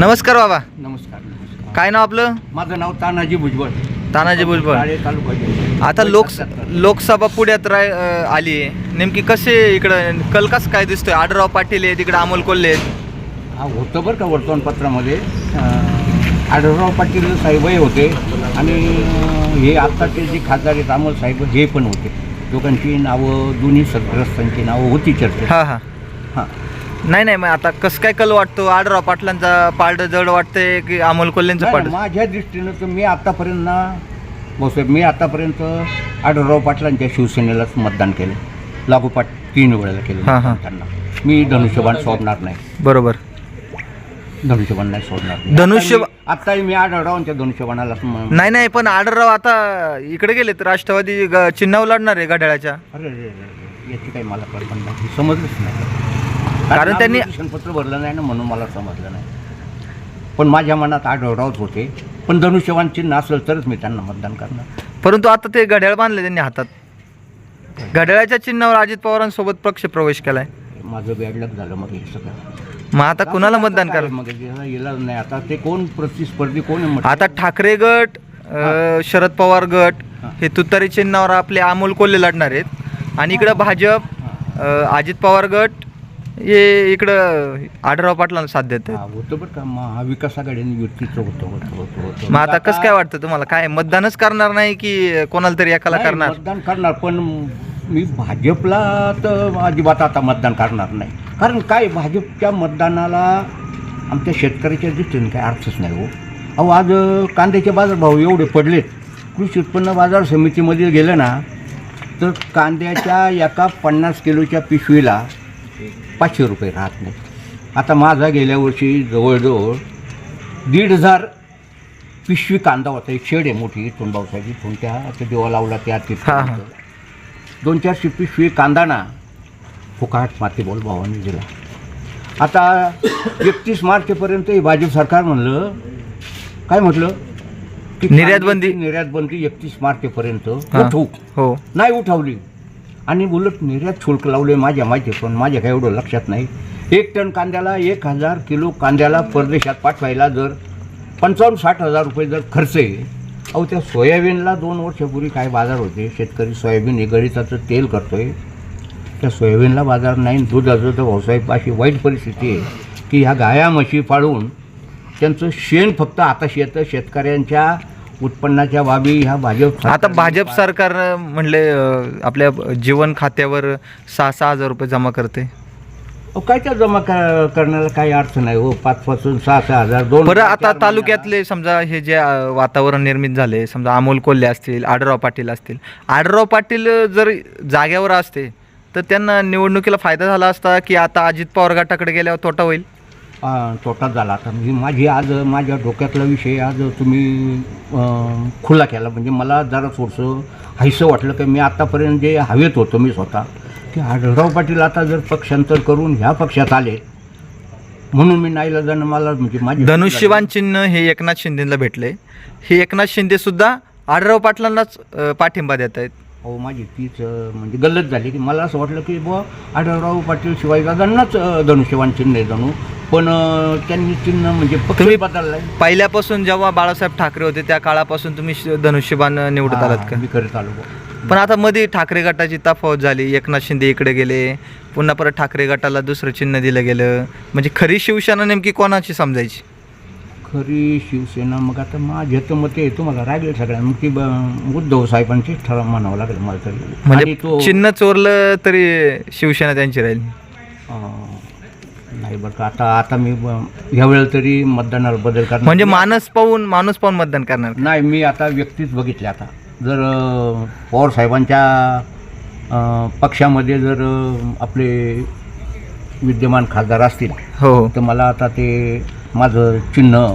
नमस्कार बाबा. नमस्कार नमस्कार. काय नाव आपलं? माझं नाव तानाजी भुजबळ. तानाजी भुजबळ. राळे तालुका जिल्हा. आता लोक लोकसभा पुण्यात राय अं, आली आहे. नेमकी कसे इकडं कल कसं काय दिसतोय? आडराव पाटील आहे तिकडे अमोल कोल्हे आहेत. हा होतं बरं का वर्तमानपत्रामध्ये. अं, आढळराव पाटील साहेबही होते आणि अं, हे आत्ताचे जे खासदार आहेत अमोल साहेब हे पण होते. दोघांची नावं दोन्ही सदग्रस्तांची नावं होती चर्चेत. हां हां. हां. नाही नाही मग आता कसं काय कल वाटतो? आडराव पाटलांचा पारड जड वाटतंय की अमोल कोल्हेंचं पारड? माझ्या दृष्टीनं तर मी आतापर्यंत ना भाऊसाहेब मी आतापर्यंत आढळराव पाटलांच्या शिवसेनेलाच मतदान केलं. लागोपाठ तीन वेळेला केलं हां, हां. त्यांना. मी धनुष्यबाण सोडणार नाही. बरोबर. धनुष्यबाण नाही सोडणार. धनुष्य- आत्ताही मी- आढळरावांच्या धनुष्यबाणाला म- नाही नाही पण आडराव आता इकडे गेलेत. राष्ट्रवादी ग- चिन्हावर लढणार आहे घड्याळाच्या. अरे याची काही मला कल्पना नाही. समजलंच नाही. कारण त्यांनी- पत्र भरलं नाही ना म्हणून मला समजलं नाही. पण माझ्या मनात आढळरावच होते. पण धनुष्यवान चिन्ह असेल तरच मी त्यांना मतदान करणार. परंतु आता ते घड्याळ बांधले त्यांनी हातात. घड्याळाच्या चिन्हावर अजित पवारांसोबत पक्ष प्रवेश केलाय. माझं बॅडलक झालं मग हे सगळं. मग आता कुणाला मतदान करा मग याला इलाज नाही. आता ते कोण प्रतिस्पर्धी कोण आहे म्हटलं? आता ठाकरे गट अ, शरद पवार गट हां. हे तुतारी चिन्हावर आपले अमोल कोल्हे लढणार आहेत. आणि इकडं भाजप अ, अजित पवार गट हे इकडं आढळराव पाटलांना साथ देत हा, होतं बरं का. महाविकास आघाडीने युतीचं होतं होतं होतं होतं. मग आता कसं काय वाटतं तुम्हाला? काय मतदानच करणार नाही की कोणाला तरी एकाला नाही, करणार? मतदान करणार पण मी भाजपला तर अजिबात आता मतदान करणार नाही. कारण काय भाजपच्या मतदानाला आमच्या शेतकऱ्याच्या दृष्टीने काय अर्थच नाही हो. अहो आज अं, कांद्याचे बाजारभाव एवढे पडलेत. कृषी उत्पन्न बाजार समितीमध्ये गेलं ना तर कांद्याच्या एका पन्नास किलोच्या पिशवीला पाचशे रुपये राहत नाही. आता माझा गेल्या वर्षी जवळजवळ दीड हजार पिशवी कांदा होता. एक शेड आहे मोठी इथून त्या आता देवा लावला त्या. तिथं दोन चारशे पिशवी कांदा ना फुकाट माती बोल भावाने दिला. आता एकतीस मार्चपर्यंत हे भाजप सरकार म्हणलं काय म्हटलं? की निर्यात बंदी. निर्यात बंदी एकतीस मार्चपर्यंत. उठवू. हो. नाही उठवली. आणि उलट निर्यात शुल्क लावले माझ्या माहिती पण माझ्या काय एवढं लक्षात नाही. एक टन कांद्याला एक हजार किलो कांद्याला परदेशात पाठवायला जर पंचावन्न साठ हजार रुपये जर खर्च आहे अहो त्या सोयाबीनला दोन वर्षापूर्वी काय बाजार होते? शेतकरी सोयाबीन हे गळीताचं तेल आहे त्या सोयाबीनला बाजार नाही दुधाचं तर भाऊसाहेब अशी वाईट परिस्थिती आहे की ह्या गाया म्हशी पाळून त्यांचं शेण फक्त आताशी येतं शेतकऱ्यांच्या उत्पन्नाच्या बाबी ह्या भाजप आता भाजप सरकार म्हणले अ, आपल्या जीवन खात्यावर सहा सहा हजार रुपये जमा करते. अहो, काय त्या जमा कर- करण्याला काही अर्थ नाही हो. पाच पासून सहा सहा हजार दोन बरं आता तालुक्यातले समजा हे जे अ, वातावरण निर्मित झाले समजा अमोल कोल्हे असतील आडराव पाटील असतील. आडराव पाटील जर जाग्यावर असते तर त्यांना निवडणुकीला फायदा झाला असता की आता अजित पवार गटाकडे गेल्यावर तोटा होईल? महिना, अं, तोटा झाला. आता म्हणजे माझी आज माझ्या डोक्यातला विषय आज तुम्ही खुला केला. म्हणजे मला जरा थोडंसं हायसं वाटलं की मी आतापर्यंत जे हवेत होतो मी स्वतः की आढळराव पाटील आता जर पक्षांतर करून ह्या पक्षात आले म्हणून मी नाईला जाणं मला म्हणजे माझी धनुष्यबाण चिन्ह हे एकनाथ शिंदेला भेटले. हे एकनाथ शिंदे सुद्धा आडराव पाटलांनाच पाठिंबा देत आहेत. अहो माझी तीच म्हणजे गल्लत झाली. की मला असं वाटलं की बुवा आढळराव पाटील शिवाजीदादांनाच अं, धनुष्यबाण चिन्ह आहे जणू. पण त्यांनी चिन्ह म्हणजे पक्ष तुम्ही- बदललाय. पहिल्यापासून जेव्हा बाळासाहेब ठाकरे होते त्या काळापासून तुम्ही श- धनुष्यबाण निवडत आलात का? मी करत आलो बुवा. पण आता मध्ये ठाकरे गटाची तफावत झाली. एकनाथ शिंदे इकडे गेले. पुन्हा परत ठाकरे गटाला दुसरं चिन्ह दिलं गेलं. म्हणजे खरी शिवसेना नेमकी कोणाची समजायची? खरी शिवसेना मग आता माझ्या तर मते तुम्हाला रागेल सगळ्या मग ती ब- उद्धव साहेबांची ठराव म्हणावं लागेल मला तरी. आणि म्हणजे तो चिन्ह चोरलं तरी शिवसेना त्यांची राहील. अं, नाही बरं का. आता आता मी ब- ह्या वेळेला तरी मतदानाला बदल करणार. म्हणजे मानस पाहून माणूस पाहून मतदान करणार नाही मी आता व्यक्तीच बघितले आता. जर अं, पवार साहेबांच्या अं, पक्षामध्ये जर अं, आपले विद्यमान खासदार असतील हो हो. तर मला आता ते माझं चिन्ह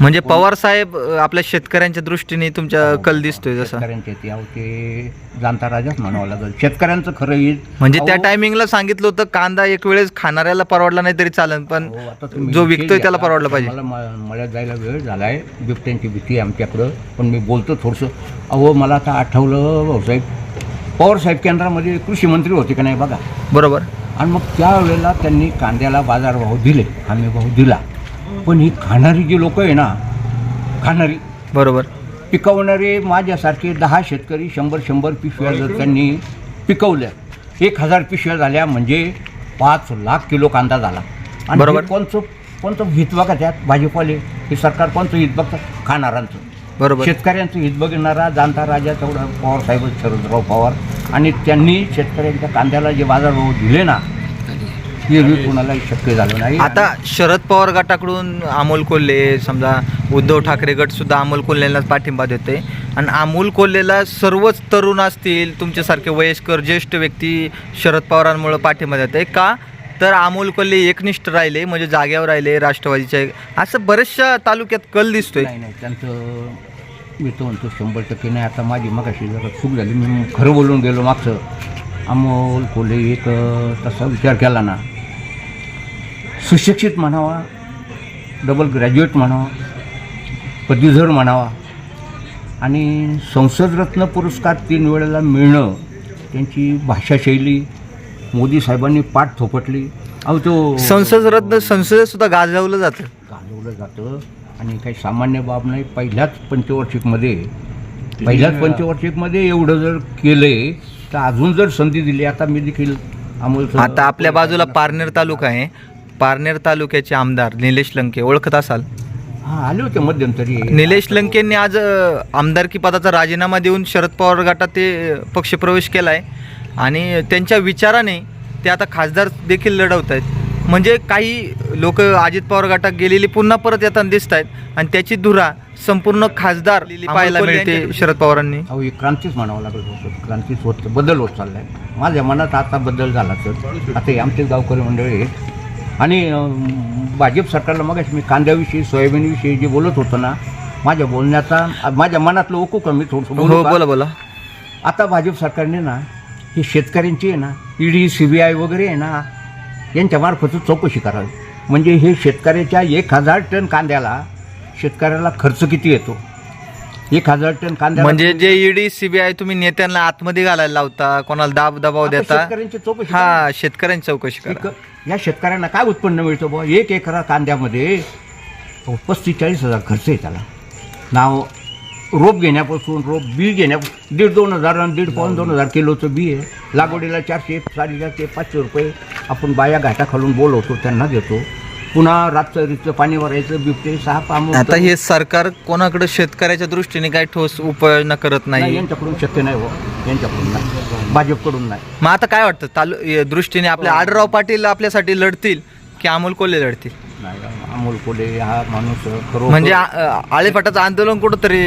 म्हणजे पवार साहेब आपल्या शेतकऱ्यांच्या दृष्टीने तुमच्या कल दिसतोय जसा. शेतकऱ्यांचे ते अहो ते जाणता राजाच म्हणावं लागेल. शेतकऱ्यांचं खरं येईल म्हणजे त्या अहो, टायमिंगला सांगितलं होतं कांदा एक वेळेस खाणाऱ्याला परवडला नाही तरी चालेल पण अहो, आता तुम्ही जो विकतोय त्याला. परवडलं पाहिजे. मला म- मळ्यात जायला वेळ झाला आहे बिबट्यांची भीती आहे आमच्याकडं पण मी बोलतो थोडंसं. अहो मला आता आठवलं भाऊसाहेब पवार साहेब केंद्रामध्ये कृषी मंत्री होते का नाही बघा. बरोबर. आणि मग त्यावेळेला त्यांनी कांद्याला बाजारभाव दिले हमी भाव दिला. पण ही खाणारी जी लोक आहे ना खाणारी बरोबर. पिकवणारे माझ्यासारखे दहा शेतकरी शंभर शंभर पिशव्या जर त्यांनी पिकवल्या एक हजार पिशव्या झाल्या म्हणजे पाच लाख किलो कांदा झाला. आणि बरोबर. कोणचं कोणतं हित बघा त्यात भाजीपाले हे सरकार कोणतं हित बघतं? खाणाऱ्यांचं. बरोबर. शेतकऱ्यांचं हित बघणारा जाणता राजा तेवढा पवार साहेब शरदराव पवार आणि त्यांनी शेतकऱ्यांच्या कांद्याला जे बाजारभाव दिले ना हे शक्य झालं नाही. आता शरद पवार गटाकडून अमोल कोल्हे समजा उद्धव ठाकरे गट सुद्धा अमोल कोल्हेलाच पाठिंबा देते आणि अमोल कोल्हेला सर्वच तरुण असतील तुमच्यासारखे वयस्कर ज्येष्ठ व्यक्ती शरद पवारांमुळे पाठिंबा देते का? तर अमोल कोल्हे एकनिष्ठ राहिले म्हणजे जाग्यावर राहिले राष्ट्रवादीच्या असं बऱ्याचशा तालुक्यात कल दिसतोय. नाही नाही त्यांचं मी तो म्हणतो शंभर टक्के नाही. आता माझी मगाशी जरा चूक झाली. मी खरं बोलून गेलो मागचं. अमोल कोल्हे एक तसा विचार केला ना. सुशिक्षित म्हणावा डबल ग्रॅज्युएट म्हणावा पदवीधर म्हणावा. आणि संसदरत्न पुरस्कार तीन वेळेला मिळणं त्यांची भाषाशैली मोदी साहेबांनी पाठ थोपटली. अहो तो संसद रत्न संसदेत सुद्धा गाजवलं जातं. घालवलं जातं. आणि काही सामान्य बाब नाही पहिल्याच पंचवार्षिकमध्ये पहिल्याच पंचवार्षिकमध्ये एवढं जर केलंय तर अजून जर संधी दिली आता मी देखील अमोल आता आपल्या बाजूला पारनेर तालुका आहे. पारनेर तालुक्याचे आमदार निलेश लंके ओळखत असाल? हा आले होते मध्यंतरी. निलेश लंकेंनी आज अ, आमदारकी पदाचा राजीनामा देऊन शरद पवार गटात ते पक्षप्रवेश केला आहे आणि त्यांच्या विचाराने ते आता खासदार देखील लढवत आहेत. म्हणजे काही लोक अजित पवार गटात गेलेली पुन्हा परत येताना दिसत आहेत आणि त्याची धुरा संपूर्ण खासदार पाहायला मिळते शरद पवारांनी. अहो क्रांतीच म्हणावं लागत होतं. क्रांतीच होत बदल होत चाललाय. माझ्या मनात आता बदल झाला तर. आता हे आमचेच गावकरी मंडळी आहेत. आणि भाजप सरकारला मग मी कांद्याविषयी सोयाबीनविषयी जे बोलत होतो ना माझ्या बोलण्याचा माझ्या मनातलं ओकू कमी थोडंसं बोलू हो का? बोला बोला. आता भाजप सरकारने ना हे शेतकऱ्यांची आहे ना ईडी सी बी आय वगैरे आहे ना यांच्यामार्फत चौकशी करावी. म्हणजे हे शेतकऱ्याच्या एक हजार टन कांद्याला शेतकऱ्याला खर्च किती येतो? एक हजार टन कांद्या म्हणजे जे ईडी सीबीआय तुम्ही नेत्यांना आतमध्ये घालायला लावता कोणाला दाब दबाव देता? शेतकऱ्यांची चौकशी. हा शेतकऱ्यांची चौकशी करा. एक- या शेतकऱ्यांना काय उत्पन्न मिळतं बुवा? एक एकरा कांद्यामध्ये पस्तीस चाळीस हजार खर्च आहे त्याला. नाव रोप घेण्यापासून रोप बी घेण्यापासून दीड दोन हजार आणि दीड पाऊन दोन हजार किलोचं बी आहे. लागवडीला चारशे साडेचारशे पाचशे रुपये आपण बाया घाटा खालून बोलवतो त्यांना देतो. पुन्हा रातचं पाणी भरायचं बिबटे सहा पाम आता हे सरकार कोणाकडे शेतकऱ्याच्या दृष्टीने काही ठोस उपाययोजना करत नाही यांच्याकडून शक्य नाही हो. यांच्याकडून नाही. भाजपकडून नाही. मग आता काय वाटतं? तालु दृष्टीने आपले आडराव पाटील आपल्यासाठी लढतील की अमोल कोल्हे लढतील? नाही अमोल कोले हा माणूस खरोखर- म्हणजे आ- आळेपाटाचं आंदोलन कुठंतरी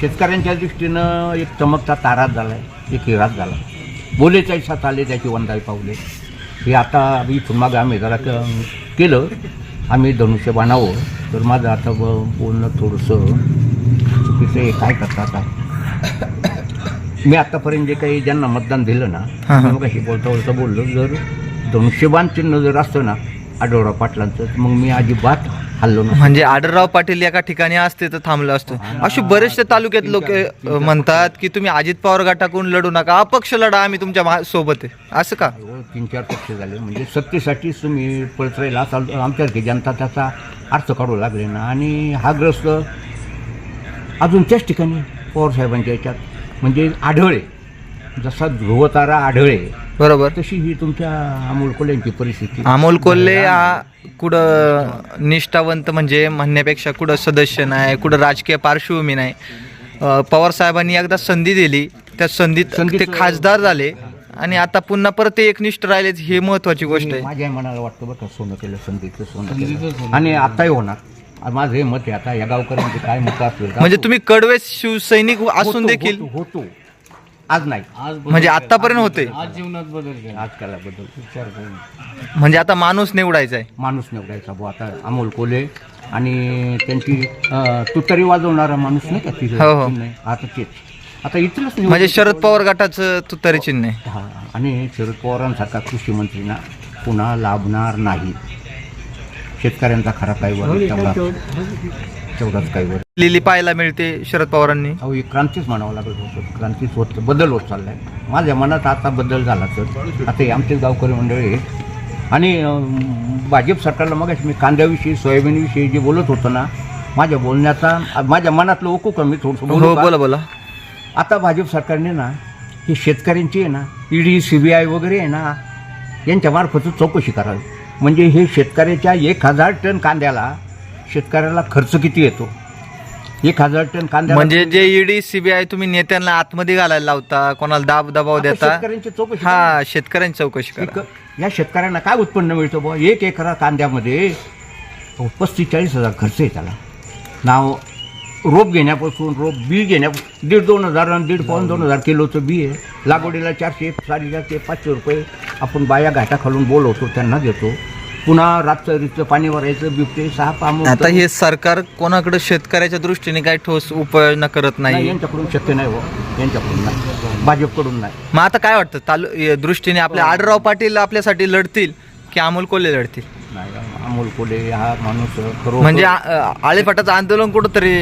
शेतकऱ्यांच्या दृष्टीनं एक चमकता ताराच झाला आहे एक हिराच झाला बोलेचाळीस सात आले त्याची वंदाई पावले. हे आता इथून मागं आम्ही जरा केलं. आम्ही धनुष्य बाणावं तर माझं आता ब- बोलणं थोडंसं चुकीचं आहे. काय करता आता? मी आतापर्यंत जे काही ज्यांना मतदान दिलं ना हा, हा. मग अशी बोलता बोलता बोललो जर धनुष्यबाण चिन्ह जर असतं ना आढळराव पाटलांचं तर मग मी अजिबात हल्लो नसतो म्हणजे आडरराव पाटील एका ठिकाणी असते तर थांबलं असतं. अशी बरेचसे तालुक्यात लोक म्हणतात की तुम्ही अजित पवार गटाकडून लढू नका अपक्ष लढा आम्ही तुमच्या मा- सोबत आहे. असं का? हो, तीन चार पक्ष झाले. म्हणजे सत्तेसाठीच तुम्ही पळत राहिला असाल तर आमच्यासारखी जनता त्याचा अर्थ काढू लागले ना. आणि हा ग्रस्त अजून त्याच ठिकाणी पवार साहेबांच्या याच्यात. म्हणजे आढळे जसा ध्रुवतारा आढळे बरोबर. तशी ही तुमच्या अमोल कोल्यांची परिस्थिती. अमोल कोल्हे हा कुठं निष्ठावंत म्हणजे म्हणण्यापेक्षा कुठं सदस्य नाही कुठं राजकीय पार्श्वभूमी नाही. अं, पवार साहेबांनी एकदा संधी दिली. त्या संधीत ते खासदार झाले आणि आता पुन्हा परत ते एकनिष्ठ राहिले ही महत्वाची गोष्ट आहे. माझ्या मनाला वाटतं बरं का सोनं केलं संधीचं सोनं केलं. आणि आताही होणार. माझं हे मत आहे आता या गावकऱ्यांचे काय मत असेल का? म्हणजे तुम्ही कडवे शिवसैनिक असून देखील होतो होतो. आज नाही. म्हणजे आतापर्यंत होते आज जीवनात बदल केला. आज केला बदल. विचार करून. म्हणजे आता माणूस निवडायचा आहे माणूस निवडायचा बुवा. आता अमोल कोले आणि त्यांची अं, तुतारी वाजवणारा माणूस नाही का तिथे? हो, हो. नाही आता तेच. आता इथलंच निवड- म्हणजे शरद पवार गटाचं तुतारी चिन्ह आहे. हा. आणि शरद पवारांसारखा कृषी मंत्रीना पुन्हा लाभणार नाही. शेतकऱ्यांचा खरा काही वर तेवढा तेवढाच काही वर लिली पाहायला मिळते शरद पवारांनी. अहो एक क्रांतीच म्हणावं लागत होतं क्रांतीच होत बदल होत चाललाय. माझ्या मनात आता बदल झाला तर. आता हे आमचेच गावकरी मंडळी आहेत. आणि अं, भाजप सरकारला मग मी कांद्याविषयी सोयाबीनविषयी जे बोलत होतो ना माझ्या बोलण्याचा माझ्या मनातलं ओकू का मी थोडंसं बोलू हो का? बोला बोला. आता भाजप सरकारने ना हे शेतकऱ्यांची आहे ना ईडी सी बी आय वगैरे आहे ना यांच्या मार्फत चौकशी करावी. म्हणजे हे शेतकऱ्याच्या एक हजार टन कांद्याला शेतकऱ्याला खर्च किती येतो? एक हजार टन कांद्या म्हणजे जे ईडी सीबीआय तुम्ही नेत्यांना आतमध्ये घालायला लावता कोणाला दाब दबाव देता? शेतकऱ्यांची चौकशी हा शेतकऱ्यांची चौकशी. करा. एक- या शेतकऱ्यांना काय उत्पन्न मिळतं बुवा? एक एकरा कांद्यामध्ये पस्तीस चाळीस हजार खर्च आहे त्याला. नाव रोप घेण्यापासून रोप बी घेण्या दीड दोन हजार आणि दीड पाऊन दोन हजार किलोचं बी आहे. लागवडीला चारशे साडेचारशे पाचशे रुपये आपण बाया घाटा खालून बोलवतो त्यांना देतो. पुन्हा रातचं पाणी भरायचं बिबटे सहा पाम आता हे सरकार कोणाकडे शेतकऱ्याच्या दृष्टीने काही ठोस उपाययोजना करत नाही यांच्याकडून शक्य नाही हो. यांच्याकडून नाही. भाजपकडून नाही. मग आता काय वाटतं? तालु दृष्टीने आपले आडराव पाटील आपल्यासाठी लढतील की अमोल कोल्हे लढतील? नाही अमोल कोले हा माणूस खरोखर म्हणजे आळेफाटाचं आंदोलन कुठंतरी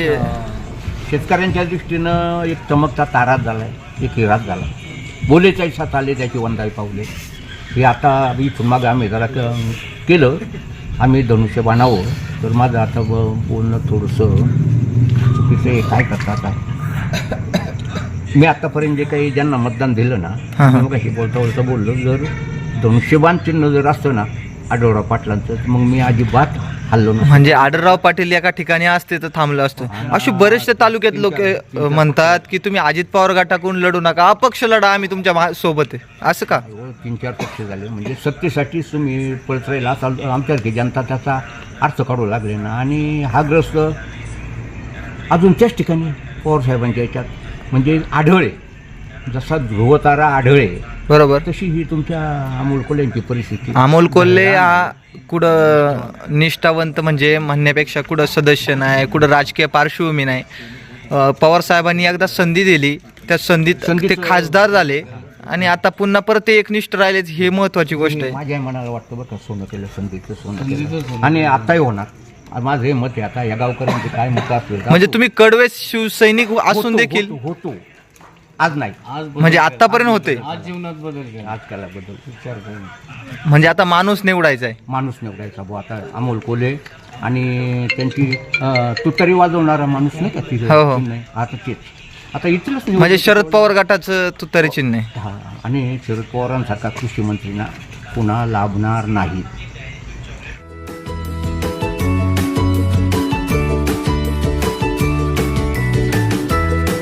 शेतकऱ्यांच्या दृष्टीनं एक चमकता ताराच झाला आहे एक हिराच झाला बोलेचाळीस सात आले त्याची वंदाई पावले. हे आता इथून मागं आम्ही जरा केलं. आम्ही धनुष्य बाणावं तर माझं आता ब- बोलणं थोडंसं चुकीचं आहे. काय करता आता? मी आत्तापर्यंत जे काही ज्यांना मतदान दिलं ना हा, हा. मग कशी बोलता बोलता बोललो. जर धनुष्यबाण चिन्ह जर असतं ना आढळराव पाटलांचं तर मग मी अजिबात हल्लो म्हणजे आडरराव पाटील एका ठिकाणी असते तर थांबलं असतं. अशी बरेचसे तालुक्यात लोक म्हणतात की तुम्ही अजित पवार गटाकडून लढू नका अपक्ष लढा आम्ही तुमच्या मा- सोबत आहे. असं का? हो, तीन चार पक्ष झाले. म्हणजे सत्तेसाठीच तुम्ही पळत राहिला आमच्यासारखी जनता त्याचा अर्थ काढू लागले ना. आणि हा ग्रस्त अजून त्याच ठिकाणी पवार साहेबांच्या याच्यात. म्हणजे आढळे जसा ध्रुवतारा आढळे बरोबर. तशी ही तुमच्या अमोल कोल्यांची परिस्थिती. अमोल कोल्हे हा कुठं निष्ठावंत म्हणजे म्हणण्यापेक्षा कुठं सदस्य नाही कुठं राजकीय पार्श्वभूमी नाही. अ, पवार साहेबांनी एकदा संधी दिली. त्या संधीत ते खासदार झाले आणि आता पुन्हा परत ते एकनिष्ठ राहिले. ही महत्वाची गोष्ट आहे. माझ्या मनाला वाटतं बरं का सोनं केलं संधीचं सोनं केलं. आणि आताही होणार. आणि माझं हे मत आहे आता या गावकऱ्यांचे काय मत असेल म्हणजे तुम्ही कडवे शिवसैनिक असून देखील होतो, होतो. आज नाही. म्हणजे आतापर्यंत होते. आज जीवनात बदल आज केला बदल. विचार करून. म्हणजे आता माणूस निवडायचा आहे माणूस निवडायचा बुवा. आता अमोल कोले आणि त्यांची अं, तुतारी वाजवणारा माणूस नाही का तिथे? हो, हो. नाही आता तेच. आता इथलंच निवडून- म्हणजे शरद पवार गटाचं तुतारी चिन्ह आहे हा. आणि शरद पवारांसारखा कृषी मंत्रीना पुन्हा लाभणार नाही